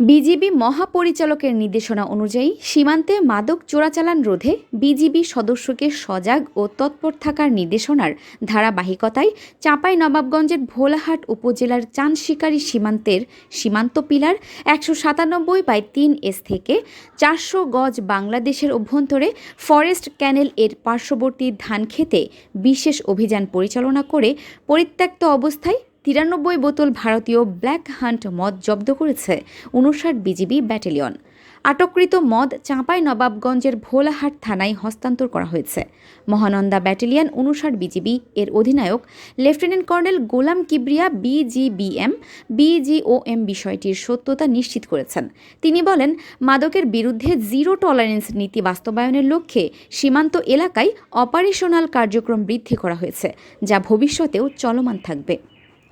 BGB মহাপরিচালকের নির্দেশনা অনুযায়ী সীমান্তে মাদক চোরাচালান রোধে বিজিবি সদস্যকে সজাগ ও তৎপর থাকার নির্দেশনার ধারাবাহিকতায় চাঁপাই নবাবগঞ্জের ভোলাহাট উপজেলার চাঁদশিকারী সীমান্তের সীমান্ত পিলার একশো সাতানব্বই বাই তিন এস থেকে চারশো গজ বাংলাদেশের অভ্যন্তরে ফরেস্ট ক্যানেল এর পার্শ্ববর্তী ধান খেতে বিশেষ অভিযান পরিচালনা করে পরিত্যক্ত অবস্থায় তিরানব্বই বোতল ভারতীয় ব্ল্যাক হান্ট মদ জব্দ করেছে উনষাট বিজিবি ব্যাটালিয়ন। আটককৃত মদ চাঁপাই নবাবগঞ্জের ভোলাহাট থানায় হস্তান্তর করা হয়েছে। মহানন্দা ব্যাটালিয়ন উনষাট বিজিবি এর অধিনায়ক, lieutenant colonel Golam Kibria BGBM, BGOM বিষয়টির সত্যতা নিশ্চিত করেছেন। তিনি বলেন, মাদকের বিরুদ্ধে জিরো টলারেন্স নীতি বাস্তবায়নের লক্ষ্যে সীমান্ত এলাকায় অপারেশনাল কার্যক্রম বৃদ্ধি করা হয়েছে, যা ভবিষ্যতেও চলমান থাকবে।